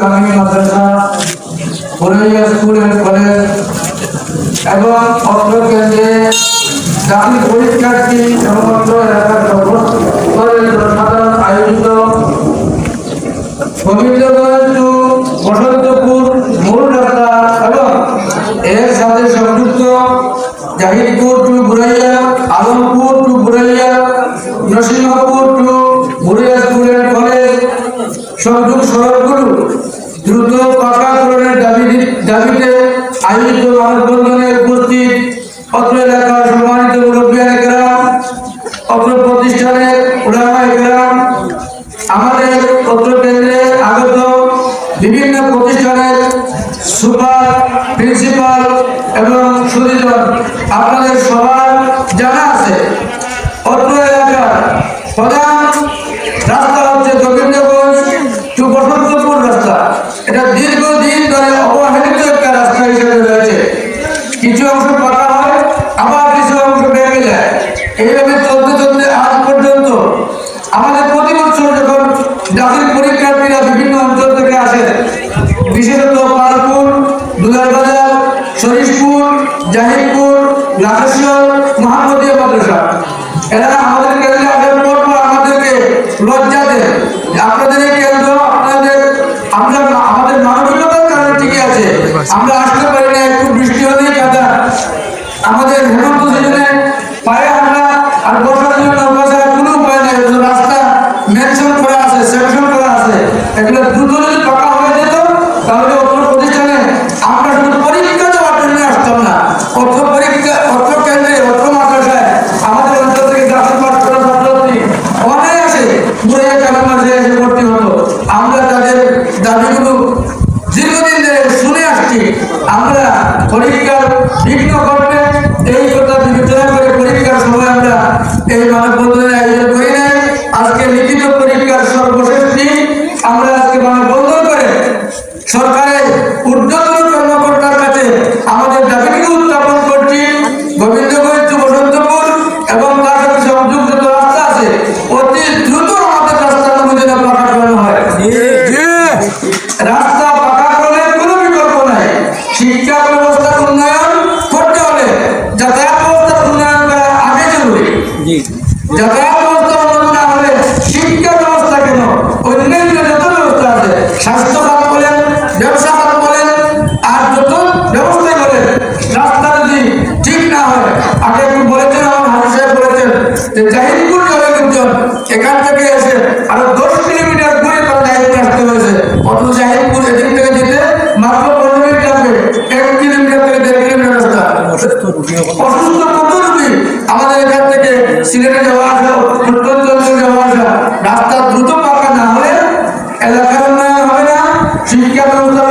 ইসলামী মাদ্রাসা, Purulia school and college এবং অত্র কেন্দ্রে পরীক্ষার্থী এবং অত্র এলাকার আয়োজিত। মূল এবং এর সাথে সংযুক্ত জাহিদপুর টু বুড়াইয়া সংযোগ সড়কগুলো দ্রুত পাকাকরণের দাবি দাবিতে আয়োজিত মানববন্ধনে উপস্থিত অত্র এলাকার সম্মানিত মুরব্বিয়ান গ্রাম অত্র প্রতিষ্ঠানের উলামায়ে গ্রাম আমাদের অত্র কেন্দ্রে আগত বিভিন্ন প্রতিষ্ঠানের সুপার, প্রিন্সিপাল এবং সুদীজন আপনাদের সবার জানা আছে, অত্র চলতে আজ পর্যন্ত আমাদের প্রতি বছর যখন জাতির পরীক্ষার্থীরা বিভিন্ন অঞ্চল থেকে আসে, বিশেষত পালপুর দুলারবাজার শরীফপুর জাহিরপুর লাকেশ্বর মহানদীয় মাদ্রাসা, এরা আমাদের কেন্দ্রে আসার পর পর আমাদেরকে লজ্জা দেয়। আপনাদের এই কেন্দ্র, আপনাদের, আমরা আমাদের মানবিকতার কারণে ঠিকই আছে। আমরা আসতে পারি না একটু বৃষ্টি হলেই কাদা আমাদের হেমন্ত সিজনে পায়ে আমরা আর বর্ষার জন্য বসার কোনো উপায় নেই শুধু রাস্তা মেনশন করা আছে সেকশন করা আছে এগুলো দ্রুত যদি পাকা হয়ে যেত, তাহলে অর্থ প্রতিষ্ঠানে আমরা শুধু পরীক্ষা দেওয়ার জন্য আসতাম না। অর্থ পরীক্ষা, অর্থ কেন্দ্রে, অর্থ মাদ্রাসায় আমাদের অঞ্চল থেকে গ্রাফিক পাঠ করা ছাত্রছাত্রী অনেক আসে ঘুরে কালাম মাঝে এসে ভর্তি হতো। আমরা তাদের দাবিগুলো দীর্ঘদিন ধরে শুনে আসছি। আমরা পরীক্ষার বিঘ্ন ঘটবে এই জরুরি শিক্ষা ব্যবস্থার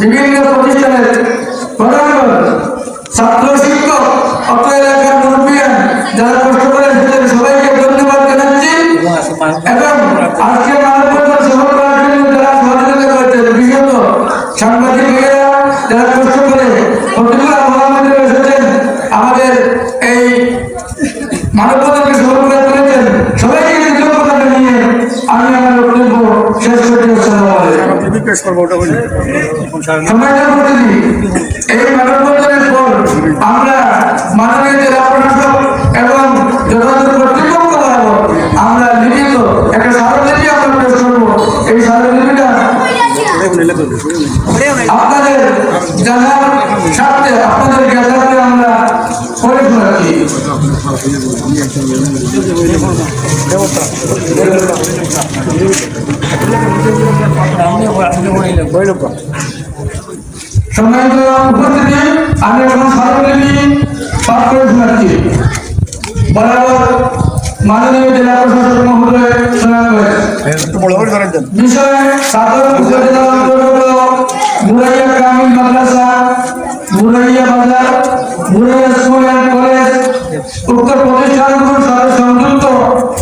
বিভিন্ন প্রতিষ্ঠানের প্রধানগণ ছাত্র শিক্ষক এলাকার মুরব্বীরা যারা কষ্ট করে সবাইকে ধন্যবাদ জানাচ্ছি। এবং আজকে পেশ করব ওটা বলি। এই আমরা মাননীয় জেলা প্রশাসক এবং যথাযথ সম্মানিত উপস্থিতি, আমি এখন সর্বদেবী পাঠ করে শোনাচ্ছি বরাবর মাননীয় জেলা প্রশাসক মহোদয় শোনাবেন বিষয় সাধারণ উপজেলা মাদ্রাসা কলেজ উক্ত প্রতিষ্ঠানগুলোর সাথে সংযুক্ত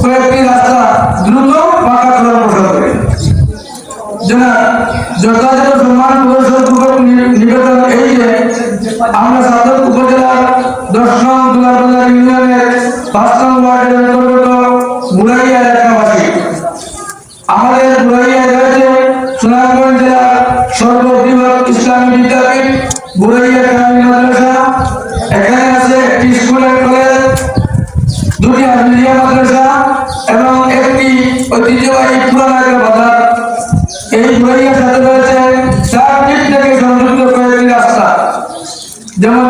কয়েকটি রাস্তা দ্রুত পাকা করার প্রসঙ্গে যেনা যথাযথ সম্মান প্রদর্শনপূর্বক নিবেদন এই যে, আমরা সাধক উপজেলার দশ নং দুলাবাজার ইউনিয়নের পাঁচ নং ওয়ার্ডের অন্তর্গত মুরাইয়া এলাকাবাসী, আমাদের বুড়াইয়া রয়েছে সুনামগঞ্জ জেলার সর্ববৃহৎ ইসলামী বিদ্যাপীঠ, বুড়াইয়া গ্রামীণ মাদ্রাসা এখানে আছে একটি স্কুল অ্যান্ড কলেজ দুটি আমিলিয়া মাদ্রাসা এবং একটি ঐতিহ্যবাহী পুরানা বাজার। এই বুড়াইয়ার সাথে রয়েছে, চার দিক থেকে সংযুক্ত রাস্তা। যেমন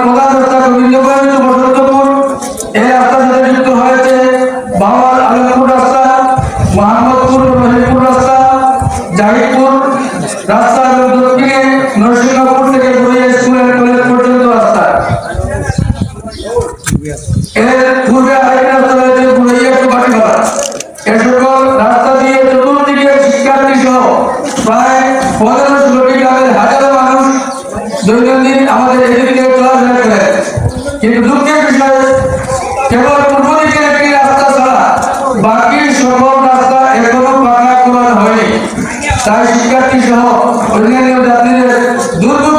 পনেরো ষোলোটি গ্রামের হাজারো মানুষ দৈনন্দিন আমাদের এদিকে করে?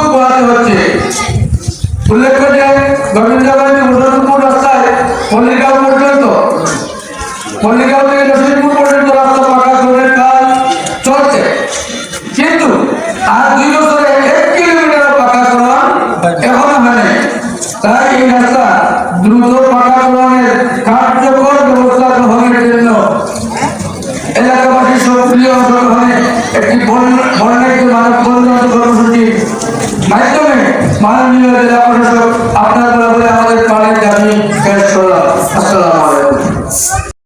করা যে গোবিন্দগঞ্জ রাস্তায় পল্লিগাঁও পর্যন্ত পল্লিগাঁও থেকে নসিমপুর পর্যন্ত রাস্তা পাকা করার কাজ আর দুই বছরে এক কিলোমিটার পাকা করা এখনও হয়নি তাই এই রাস্তা দ্রুত পাকা করার কার্যকর ব্যবস্থা গ্রহণের জন্য এলাকাবাসী সক্রিয় অংশগ্রহণে একটি বর্ণাঢ্য মানব বন্ধন কর্মসূচির মাধ্যমে মাননীয় জেলা প্রশাসক আপনার বরাবরে আমাদের পানির দাবি পেশ করলাম। আসসালাম